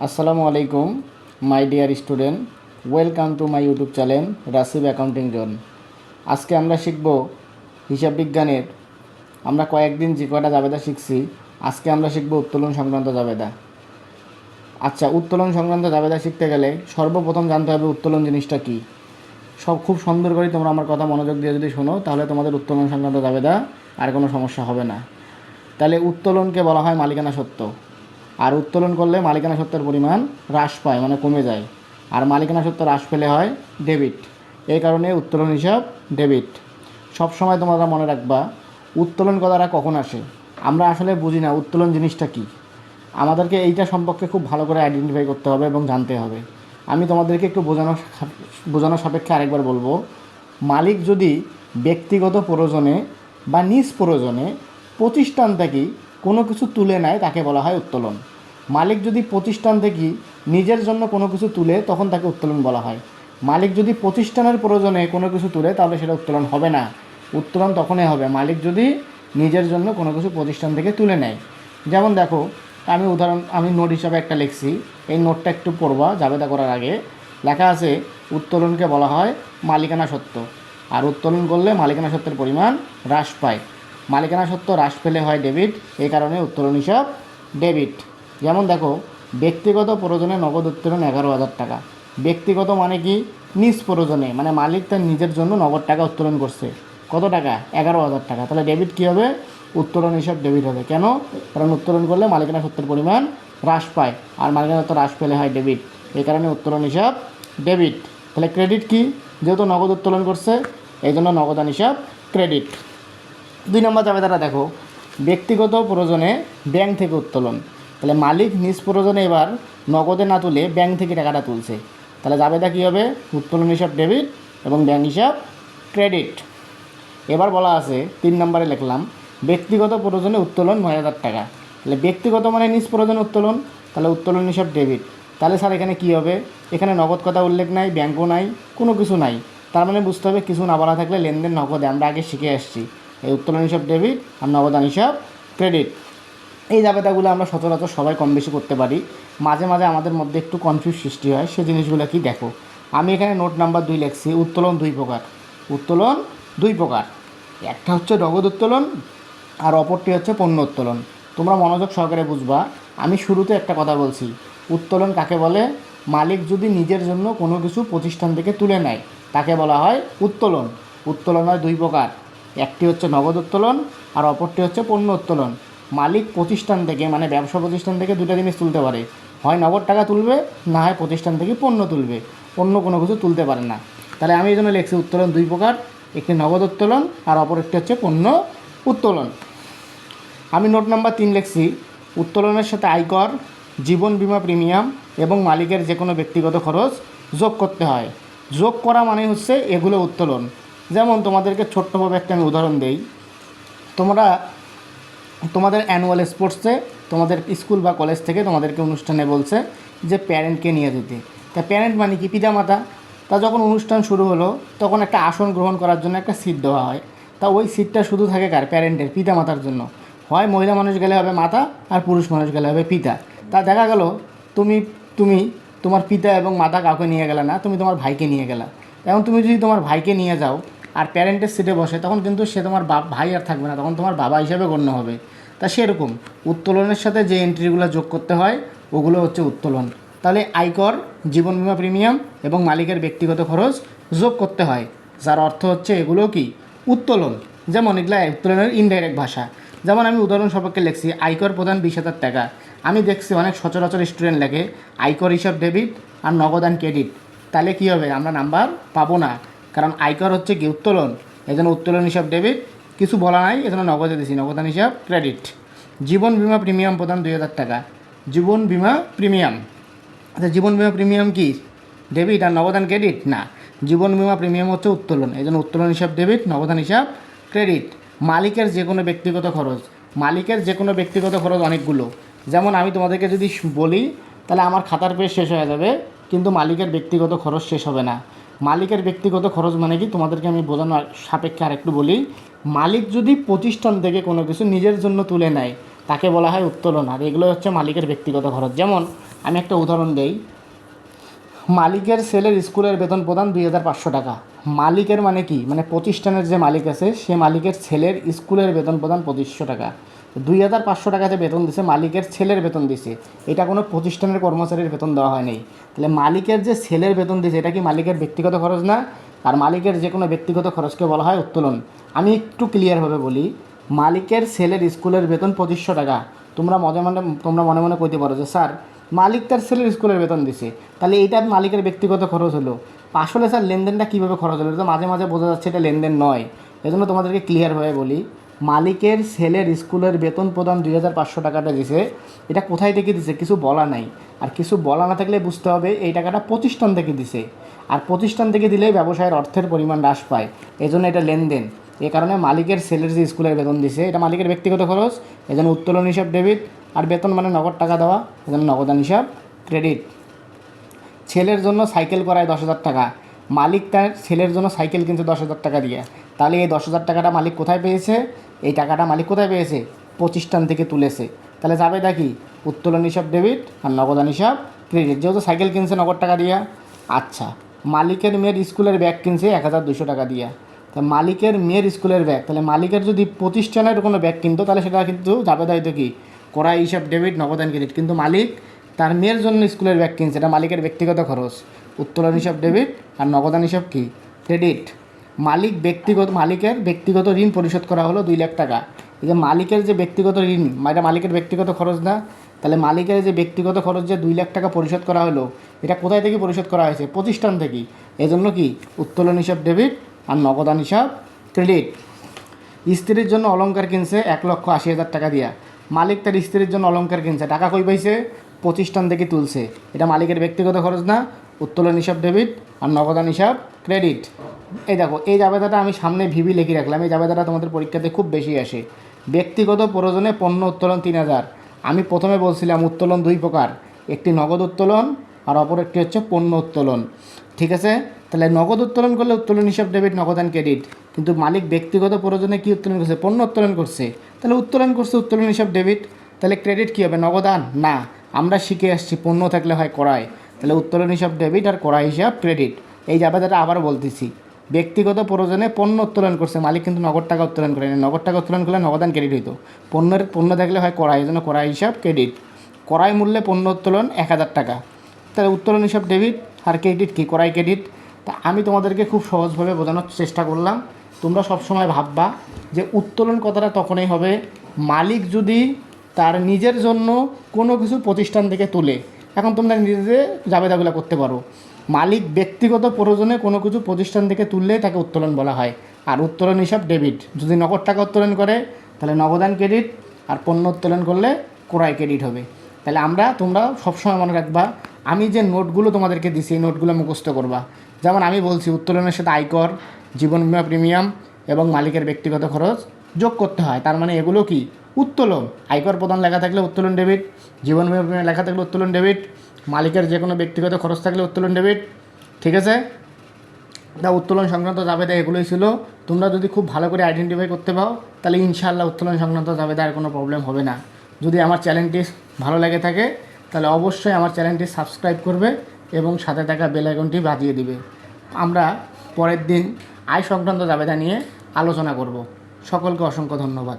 আসসালামু আলাইকুম my dear student welcome to my YouTube channel Rasib accounting zone আজকে আমরা শিখব হিসাব বিজ্ঞানের। আমরা কয়েকদিন যে কয়টা জাবেদা শিখছি, আজকে আমরা শিখব উত্তোলন সংক্রান্ত জাবেদা। আচ্ছা উত্তোলন সংক্রান্ত জাবেদা শিখতে গেলে সর্বপ্রথম জানতে হবে উত্তোলন জিনিসটা কী। সব খুব সুন্দর করে তোমরা আমার কথা মনোযোগ দিয়ে যদি শোনো, তাহলে তোমাদের উত্তোলন সংক্রান্ত জাবেদা আর কোনো সমস্যা হবে না। তাহলে উত্তোলনকে বলা হয় মালিকানা সত্ত্ব আর উত্তোলন করলে মালিকানা সত্ত্বের পরিমাণ হ্রাস পায় মানে কমে যায়। আর মালিকানা সত্ত্ব হ্রাস পেলে হয় ডেবিট এই কারণে উত্তোলন হিসাব ডেবিট সব সময় তোমরা মনে রাখবা, উত্তোলন কথাটা কখন আসে? আমরা আসলে বুঝি না উত্তোলন জিনিসটা কী। আমাদেরকে এইটা সম্পর্কে খুব ভালো করে আইডেন্টিফাই করতে হবে এবং জানতে হবে। আমি তোমাদেরকে একটু বোঝানো বোঝানোর সাপেক্ষে আরেকবার বলব। মালিক যদি ব্যক্তিগত প্রয়োজনে বা নিজ প্রয়োজনে প্রতিষ্ঠান থেকে কোনো কিছু তুলে নেয়, তাকে বলা হয় উত্তোলন। মালিক যদি প্রতিষ্ঠান থেকে নিজের জন্য কোনো কিছু তুলে তখন তাকে উত্তোলন বলা হয়। মালিক যদি প্রতিষ্ঠানের প্রয়োজনে কোনো কিছু তুলে, তাহলে সেটা উত্তোলন হবে না। উত্তোলন তখনই হবে। মালিক যদি নিজের জন্য কোনো কিছু প্রতিষ্ঠান থেকে তুলে নেয়। যেমন দেখো, আমি উদাহরণ, আমি নোট হিসাবে একটা লিখছি। এই নোটটা একটু পড়বা, জাবেদা করার আগে। লেখা আছে, উত্তোলনকে বলা হয় মালিকানা সত্ত্ব আর উত্তোলন করলে মালিকানা সত্ত্বের পরিমাণ হ্রাস পায়। মালিকানা সত্ত্ব হ্রাস পেলে হয় ডেবিট। এই কারণে উত্তোলন হিসাব ডেবিট। যেমন দেখো, ব্যক্তিগত প্রয়োজনে নগদ উত্তোলন এগারো হাজার টাকা। ব্যক্তিগত মানে কি? নিজ প্রয়োজনে মানে মালিক তার নিজের জন্য নগদ টাকা উত্তোলন করছে। কত টাকা? এগারো হাজার টাকা। তাহলে ডেবিট কী হবে? উত্তোলন হিসাব ডেবিট হবে। কেন? কারণ উত্তোলন করলে মালিকানা সত্যের পরিমাণ হ্রাস পায়, আর মালিকানা তো হ্রাস পেলে হয় ডেবিট এই কারণে উত্তোলন হিসাব ডেবিট তাহলে ক্রেডিট কি? যেহেতু নগদ উত্তোলন করছে, এই জন্য নগদান হিসাব ক্রেডিট দুই নম্বর জাবেদাটা দেখো। ব্যক্তিগত প্রয়োজনে ব্যাংক থেকে উত্তোলন। তাহলে মালিক নিজ প্রয়োজনে এবার নগদে না তুলে ব্যাংক থেকে টাকাটা তুলছে। তাহলে জাবেদা কী হবে? উত্তোলন হিসাব ডেবিট এবং ব্যাংক হিসাব ক্রেডিট এবার বলা আছে, তিন নম্বরে লিখলাম, ব্যক্তিগত প্রয়োজনে উত্তোলন নয় হাজার টাকা। তাহলে ব্যক্তিগত মানে নিজ প্রয়োজনে উত্তোলন, তাহলে উত্তোলন হিসাব ডেবিট তাহলে স্যার এখানে কী হবে? এখানে নগদ কথা উল্লেখ নাই, ব্যাংকও নাই, কোনো কিছু নাই। তার মানে বুঝতে হবে কিছু না বলা থাকলে লেনদেন নগদে। আমরা আগে শিখে আসছি। এই উত্তোলন হিসাব ডেবিট আর নগদান হিসাব ক্রেডিট এই জাবেদাগুলো আমরা সচরাচর সবাই কম বেশি করতে পারি। মাঝে মাঝে আমাদের মধ্যে একটু কনফিউজ সৃষ্টি হয়, সে জিনিসগুলো কি দেখো। আমি এখানে নোট নাম্বার দুই লিখছি, উত্তোলন দুই প্রকার। উত্তোলন দুই প্রকার। একটা হচ্ছে নগদ উত্তোলন, আর অপরটি হচ্ছে পণ্য উত্তোলন। তোমরা মনোযোগ সহকারে বুঝবা। আমি শুরুতে একটা কথা বলছি, উত্তোলন কাকে বলে? মালিক যদি নিজের জন্য কোনো কিছু প্রতিষ্ঠান থেকে তুলে নেয়, তাকে বলা হয় উত্তোলন। উত্তোলন হয় দুই প্রকার। একটি হচ্ছে নগদ উত্তোলন, আর অপরটি হচ্ছে পণ্য উত্তোলন। মালিক প্রতিষ্ঠান থেকে মানে ব্যবসা প্রতিষ্ঠান থেকে দুটো জিনিস তুলতে পারে। হয় নগদ টাকা তুলবে, না হয় প্রতিষ্ঠান থেকে পণ্য তুলবে। অন্য কোনো কিছু তুলতে পারে না। তাহলে আমি এই জন্য লিখছি উত্তোলন দুই প্রকার, একটি নগদ উত্তোলন আর অপর একটি হচ্ছে পণ্য উত্তোলন। আমি নোট নাম্বার তিন লিখছি, উত্তোলনের সাথে আয়কর, জীবন বিমা প্রিমিয়াম এবং মালিকের যে কোনো ব্যক্তিগত খরচ যোগ করতে হয়। যোগ করা মানে হচ্ছে এগুলো উত্তোলন। যেমন তোমাদেরকে ছোট্টভাবে একটা আমি উদাহরণ দেই। তোমরা তোমাদের অ্যানুয়াল স্পোর্টসে তোমাদের স্কুল বা কলেজ থেকে তোমাদেরকে অনুষ্ঠানে বলছে যে প্যারেন্টকে নিয়ে যেতে। তা প্যারেন্ট মানে কি? পিতামাতা। তা যখন অনুষ্ঠান শুরু হলো, তখন একটা আসন গ্রহণ করার জন্য একটা সিট দেওয়া হয়। তা ওই সিটটা শুধু থাকে কার? প্যারেন্টের পিতামাতার জন্য। হয় মহিলা মানুষ গেলে হবে মাতা আর পুরুষ মানুষ গেলে হবে পিতা। তা দেখা গেল, তুমি তুমি তোমার পিতা এবং মাতা কাউকে নিয়ে গেলে না, তুমি তোমার ভাইকে নিয়ে গেলা। এখন তুমি যদি তোমার ভাইকে নিয়ে যাও আর প্যারেন্টের সিটে বসে, তখন কিন্তু সে তোমার বাপ ভাই আর থাকবে না, তখন তোমার বাবা হিসাবে গণ্য হবে। তা সেরকম, উত্তোলনের সাথে যে এন্ট্রিগুলো যোগ করতে হয়, ওগুলো হচ্ছে উত্তোলন। তাহলে আয়কর, জীবন বিমা প্রিমিয়াম এবং মালিকের ব্যক্তিগত খরচ যোগ করতে হয়, যার অর্থ হচ্ছে এগুলো কি? উত্তোলন। যেমন এগুলা উত্তোলনের ইনডাইরেক্ট ভাষা। যেমন আমি উদাহরণ সম্পর্কে লিখছি, আয়কর প্রধান বিশ হাজার টাকা। আমি দেখছি অনেক সচরাচর স্টুডেন্ট লেখে আয়কর হিসাব ডেবিট আর নগদান ক্রেডিট তাহলে কী হবে? আমরা নাম্বার পাবো না। কারণ আয়কর হচ্ছে কি উত্তোলন। এই জন্য উত্তোলন হিসাব ডেবিট কিছু বলা নাই এজন্য নগদে দিছি, নগদান হিসাব ক্রেডিট জীবন বিমা প্রিমিয়াম প্রদান দুই হাজার টাকা। জীবন বিমা প্রিমিয়াম আচ্ছা জীবন বিমা প্রিমিয়াম কি? ডেবিট আর নগদান ক্রেডিট না। জীবন বিমা প্রিমিয়াম হচ্ছে উত্তোলন। এই জন্য উত্তোলন হিসাব ডেবিট নগদান হিসাব ক্রেডিট মালিকের যে কোনো ব্যক্তিগত খরচ। মালিকের যে কোনো ব্যক্তিগত খরচ অনেকগুলো। যেমন আমি তোমাদেরকে যদি বলি, তাহলে আমার খাতার পেজ শেষ হয়ে যাবে, কিন্তু মালিকের ব্যক্তিগত খরচ শেষ হবে না। মালিকের ব্যক্তিগত খরচ মানে কি? তোমাদেরকে আমি বোঝানোর সাপেক্ষে আরেকটু বলি। মালিক যদি প্রতিষ্ঠান থেকে কোনো কিছু নিজের জন্য তুলে নেয়, তাকে বলা হয় উত্তোলন। আর এগুলো হচ্ছে মালিকের ব্যক্তিগত খরচ। যেমন, আমি একটা উদাহরণ দেই। মালিকের সেলের স্কুলের বেতন প্রদান দুই হাজার পাঁচশো টাকা। মালিকের মানে কি? মানে প্রতিষ্ঠানের যে মালিক আছে, সে মালিকের ছেলের স্কুলের বেতন প্রদান পঁচিশশো টাকা। দুই হাজার পাঁচশো টাকাতে বেতন দিছে, মালিকের ছেলের বেতন দিছে। এটা কোনো প্রতিষ্ঠানের কর্মচারীর বেতন দেওয়া হয়নি তাহলে মালিকের যে ছেলের বেতন দিছে, এটা কি মালিকের ব্যক্তিগত খরচ না? আর মালিকের যে কোনো ব্যক্তিগত খরচকে বলা হয় উত্তোলন। আমি একটু ক্লিয়ারভাবে বলি, মালিকের ছেলের স্কুলের বেতন পঁচিশশো টাকা। তোমরা মনে মনে, তোমরা মনে মনে কইতে পারো যে, স্যার, মালিক তার ছেলের স্কুলের বেতন দিছে। তাহলে এটা মালিকের ব্যক্তিগত খরচ হলো। আসলে স্যার, লেনদেনটা কীভাবে খরচ হলো? তো মাঝে মাঝে বোঝা যাচ্ছে এটা লেনদেন নয়। এজন্য তোমাদেরকে ক্লিয়ারভাবে বলি মালিকের ছেলের স্কুলের বেতন প্রদান দুই হাজার পাঁচশো টাকাটা দিছে। এটা কোথায় থেকে দিছে কিছু বলা নাই। আর কিছু বলা না থাকলে বুঝতে হবে এই টাকাটা প্রতিষ্ঠান থেকে দিছে। আর প্রতিষ্ঠান থেকে দিলে ব্যবসায়ের অর্থের পরিমাণ হ্রাস পায়। এজন্য এটা লেনদেন। এ কারণে মালিকের ছেলের যে স্কুলের বেতন দিছে, এটা মালিকের ব্যক্তিগত খরচ, এজন্য উত্তোলন হিসাব ডেবিট, আর বেতন মানে নগদ টাকা দেওয়া, এজন্য নগদান হিসাব, ক্রেডিট। ছেলের জন্য সাইকেল করায় দশ হাজার টাকা। মালিক তার ছেলের জন্য সাইকেল কিনছে দশ হাজার টাকা দিয়ে। তাহলে এই দশ হাজার টাকাটা মালিক কোথায় পেয়েছে? এই টাকাটা মালিক কোথায় পেয়েছে? প্রতিষ্ঠান থেকে তুলেছে। তাহলে যাবে দেখি উত্তোলন হিসাব ডেবিট আর নগদান হিসাব ক্রেডিট যেহেতু সাইকেল কিনছে নগদ টাকা দিয়া। আচ্ছা মালিকের মেয়ের স্কুলের ব্যাগ কিনছে এক হাজার দুশো টাকা দিয়া। তা মালিকের মেয়ের স্কুলের ব্যাগ তাহলে মালিকের যদি প্রতিষ্ঠানের কোনো ব্যাগ কিনতো, তাহলে সেটা কিন্তু যাবে দায়িত্ব কি? করা হিসাব ডেবিট নগদান ক্রেডিট কিন্তু মালিক তার মেয়ের জন্য স্কুলের ব্যাগ কিনছে। এটা মালিকের ব্যক্তিগত খরচ। উত্তোলন হিসাব ডেবিট আর নগদান হিসাব কি? ক্রেডিট মালিক ব্যক্তিগত, মালিকের ব্যক্তিগত ঋণ পরিশোধ করা হলো দুই লাখ টাকা। এই যে মালিকের যে ব্যক্তিগত ঋণ এটা মালিকের ব্যক্তিগত খরচ না? তাহলে মালিকের যে ব্যক্তিগত খরচ যে দুই লাখ টাকা পরিশোধ করা হলো, এটা কোথায় থেকে পরিশোধ করা হয়েছে? প্রতিষ্ঠান থেকেই। এজন্য কি? উত্তোলন হিসাব ডেবিট আর নগদান হিসাব ক্রেডিট। স্ত্রীর জন্য অলংকার কিনছে এক লক্ষ আশি হাজার টাকা দিয়া। মালিক তার স্ত্রীর জন্য অলংকার কিনছে। টাকা কই পাইছে? প্রতিষ্ঠান থেকে তুলছে। এটা মালিকের ব্যক্তিগত খরচ না? উত্তোলন হিসাব ডেবিট আর নগদান হিসাব ক্রেডিট এই দেখো, এই জাবেদাটা আমি সামনে ভিবি লিখে রাখলাম। এই জাবেদাটা তোমাদের পরীক্ষাতে খুব বেশি আসে। ব্যক্তিগত প্রয়োজনে পণ্য উত্তোলন তিন হাজার। আমি প্রথমে বলছিলাম উত্তোলন দুই প্রকার, একটি নগদ উত্তোলন আর অপর একটি হচ্ছে পণ্য উত্তোলন। ঠিক আছে? তাহলে নগদ উত্তোলন করলে উত্তোলন হিসাব ডেবিট নগদান ক্রেডিট কিন্তু মালিক ব্যক্তিগত প্রয়োজনে কি উত্তোলন করছে? পণ্য উত্তোলন করছে। তাহলে উত্তোলন করছে উত্তোলন হিসাব ডেবিট তাহলে ক্রেডিট কী হবে? নগদান না। আমরা শিখে আসছি পণ্য থাকলে হয় করায় তাহলে উত্তোলন হিসাব ডেবিট আর করা হিসাব ক্রেডিট এই জাবেদাটা আবার বলতেছি, ব্যক্তিগত প্রয়োজনে পণ্য উত্তোলন করছে, মালিক কিন্তু নগদ টাকা উত্তোলন করে নগদ টাকা উত্তোলন করলে নগদান ক্রেডিট হইতো। পণ্যের, পণ্য থাকলে হয় কড়াই, এই জন্য কড়াই হিসাব ক্রেডিট কড়াই মূল্যে পণ্য উত্তোলন এক হাজার টাকা। তাহলে উত্তোলন হিসাব ডেবিট আর ক্রেডিট কী? কড়াই ক্রেডিট তা আমি তোমাদেরকে খুব সহজভাবে বোঝানোর চেষ্টা করলাম। তোমরা সবসময় ভাববা যে উত্তোলন কথাটা তখনই হবে, মালিক যদি তার নিজের জন্য কোনো কিছু প্রতিষ্ঠান থেকে তোলে, এখন তোমরা নিজে জাবেদাগুলো করতে পারো। মালিক ব্যক্তিগত প্রয়োজনে কোনো কিছু প্রতিষ্ঠান থেকে তুললে তাকে উত্তোলন বলা হয়। আর উত্তোলন হিসাব ডেবিট। যদি নগদ টাকা উত্তোলন করে, তাহলে নগদান ক্রেডিট, আর পণ্য উত্তোলন করলে ক্রয় ক্রেডিট হবে। তাহলে আমরা, তোমরা সবসময় মনে রাখবা, আমি যে নোটগুলো তোমাদেরকে দিছি, এই নোটগুলো মুখস্থ করবা। যেমন আমি বলছি, উত্তোলনের সাথে আয়কর জীবন বিমা প্রিমিয়াম এবং মালিকের ব্যক্তিগত খরচ যোগ করতে হয়। তার মানে এগুলো কি? উত্তোলন। আয়কর প্রদান লেখা থাকলে উত্তোলন ডেবিট জীবন বিমা প্রিমিয়াম লেখা থাকলে উত্তোলন ডেবিট মালিকের যে কোনো ব্যক্তিগত খরচ থাকলে উত্তোলন ডেবিট ঠিক আছে? তা উত্তোলন সংক্রান্ত জাবেদা এগুলোই ছিল। তোমরা যদি খুব ভালো করে আইডেন্টিফাই করতে পারো, তাহলে ইনশাআল্লাহ উত্তোলন সংক্রান্ত জাবেদা আর কোনো প্রবলেম হবে না। যদি আমার চ্যানেলটি ভালো লেগে থাকে, তাহলে অবশ্যই আমার চ্যানেলটি সাবস্ক্রাইব করবে এবং সাথে থাকা বেল আইকনটি বাজিয়ে দিবে। আমরা পরের দিন আয় সংক্রান্ত জাবেদা নিয়ে আলোচনা করব। সকলকে অসংখ্য ধন্যবাদ।